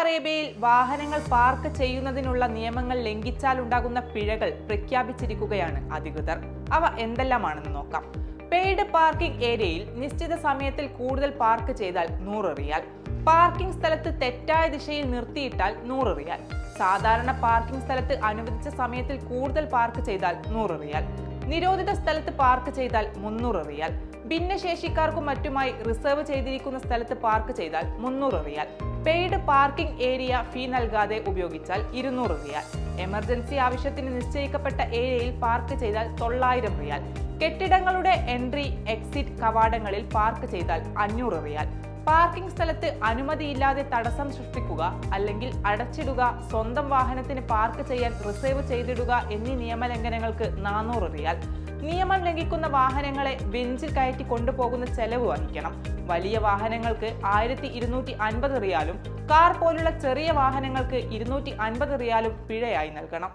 അറേബ്യയിൽ വാഹനങ്ങൾ പാർക്ക് ചെയ്യുന്നതിനുള്ള നിയമങ്ങൾ ലംഘിച്ചാൽ ഉണ്ടാകുന്ന പിഴകൾ പ്രഖ്യാപിച്ചിരിക്കുകയാണ് അധികൃതർ. അവ എന്തെല്ലാമാണെന്ന് നോക്കാം. പെയ്ഡ് പാർക്കിംഗ് ഏരിയയിൽ നിശ്ചിത സമയത്തിൽ കൂടുതൽ പാർക്ക് ചെയ്താൽ നൂറ് റിയാൽ. പാർക്കിംഗ് സ്ഥലത്ത് തെറ്റായ ദിശയിൽ നിർത്തിയിട്ടാൽ നൂറ് റിയാൽ. സാധാരണ പാർക്കിംഗ് സ്ഥലത്ത് അനുവദിച്ച സമയത്തിൽ കൂടുതൽ പാർക്ക് ചെയ്താൽ നൂറ് റിയാൽ. നിരോധിത സ്ഥലത്ത് പാർക്ക് ചെയ്താൽ മുന്നൂറ് റിയാൽ. ഭിന്നശേഷിക്കാർക്കും മറ്റുമായി റിസർവ് ചെയ്തിരിക്കുന്ന സ്ഥലത്ത് പാർക്ക് ചെയ്താൽ മുന്നൂറ് റിയാൽ. പെയ്ഡ് പാർക്കിംഗ് ഏരിയ ഫീ നൽകാതെ ഉപയോഗിച്ചാൽ ഇരുന്നൂറ് റിയാൽ. എമർജൻസി ആവശ്യത്തിന് നിശ്ചയിക്കപ്പെട്ട ഏരിയയിൽ പാർക്ക് ചെയ്താൽ തൊള്ളായിരം റിയാൽ. കെട്ടിടങ്ങളുടെ എൻട്രി എക്സിറ്റ് കവാടങ്ങളിൽ പാർക്ക് ചെയ്താൽ അഞ്ഞൂറ് റിയാൽ. പാർക്കിംഗ് സ്ഥലത്ത് അനുമതിയില്ലാതെ തടസ്സം സൃഷ്ടിക്കുക അല്ലെങ്കിൽ അടച്ചിടുക സ്വന്തം വാഹനത്തിന് പാർക്ക് ചെയ്യാൻ റിസർവ് ചെയ്തിടുക എന്നീ നിയമലംഘനങ്ങൾക്ക് നാനൂറ് റിയാൽ. നിയമം ലംഘിക്കുന്ന വാഹനങ്ങളെ ബെഞ്ചിൽ കയറ്റി കൊണ്ടുപോകുന്ന ചെലവ് വഹിക്കണം. വലിയ വാഹനങ്ങൾക്ക് ആയിരത്തി ഇരുന്നൂറ്റി അൻപത് റിയാലും കാർ പോലുള്ള ചെറിയ വാഹനങ്ങൾക്ക് ഇരുന്നൂറ്റി അൻപത് റിയാലും പിഴയായി നൽകണം.